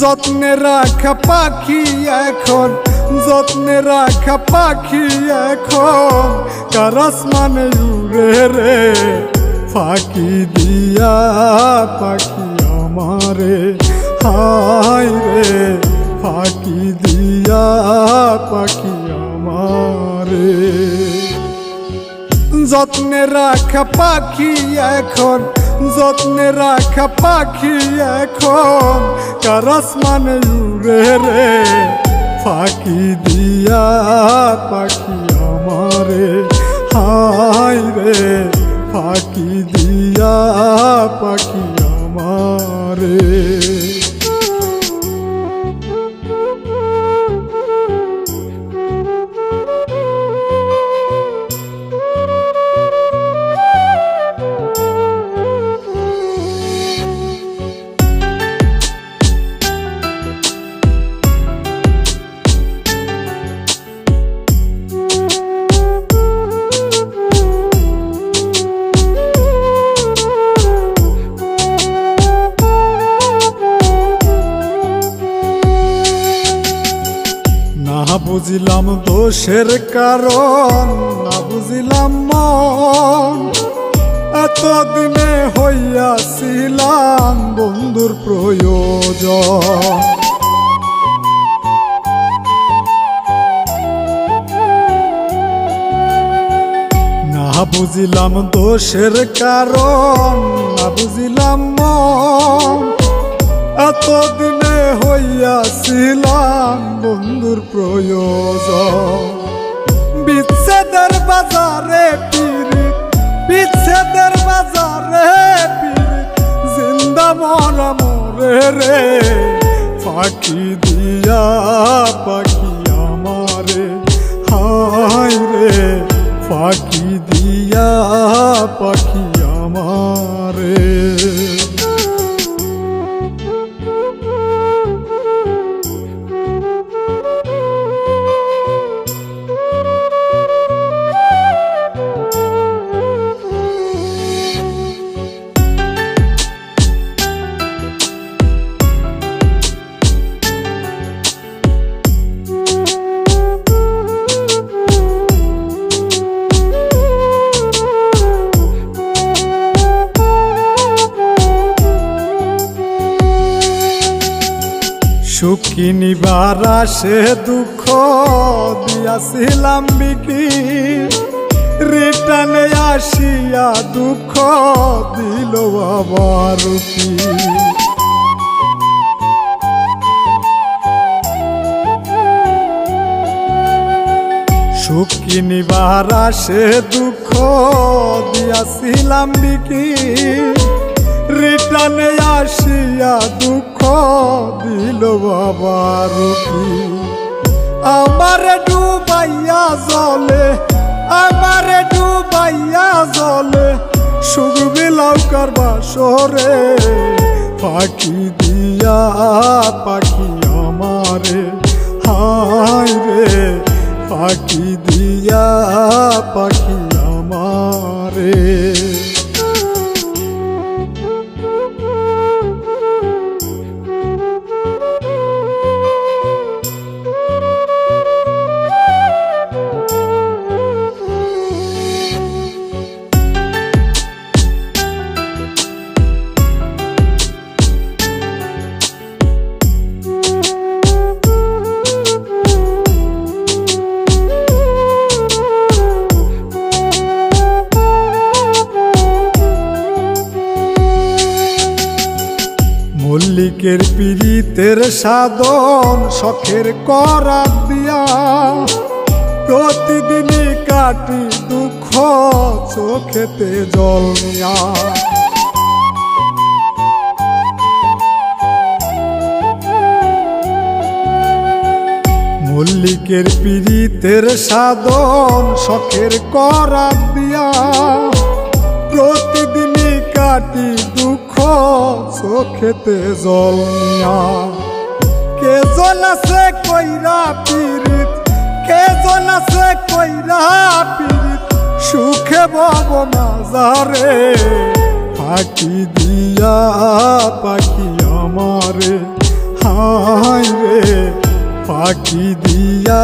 যত্নে রাখা পাখি এখন, যত্নে রাখা পাখি এখন। কারাস মানে উড়ে রে? ফাঁকি দিয়া পাখি আমারে। হাই রে, ফাঁকি দিয়া পাখি আমারে। যত্নে রাখা পাখি এখন যত্নে রাখা পাখি এখন কারাস মানে উড়ে রে। ফাঁকি দিয়া পাখি আমারে হাই রে। ফাঁকি দিয়া পাখি আমারে। বুঝিলাম দোষের কারণ, না বুঝিলাম মন। এতদিনে হইয়াছিলাম বন্ধুর প্রয়োজন। না বুঝিলাম দোষের কারণ, না বুঝিলাম মন। এতদিনে হইয়াছিলাম বন্ধুর প্রয়োজন। বিচ্ছেদের বাজারে পিরি বিচ্ছেদের বাজারে পিরি জিন্দা মরা মরে রে, ফাঁকি দিয়া পাখি আমারে। হাই রে, ফাঁকি দিয়া পাখি আমারে। সুখী নিবার আসে দুঃখ দিয়াছিলাম বিকি রিটার্নে আসিয়া দুঃখ দিল আবার কি নিবার আসে দুঃখ দিয়াছিলাম বিকি রিটার্নে আসিয়া দুঃখ দিল বাবার কি? আমার ডুবাইয়া জলে, আমার ডুবাইয়া জলে সুখ বিলাও করবা সরে পাখি দিয়া পাখি আমারে হাই রে, পাখি দিয়া পাখি প্রেমিকের পীড়িতের সাধন শখের করা দিয়া। প্রতিদিনই কাটি দুঃখ চোখেতে জল নিয়া। মল্লিকের পীড়িতের সাধন শখের করা দিয়া। প্রতিদিনই কাটি চোখেতে জল নিয়া। কে জন আছে কইরা পীড়িত? কে জন আছে কইরা পীড়িত? সুখে বব মাজারে ফাঁকি দিয়া পাখি আমারে। হায় রে পাখি দিয়া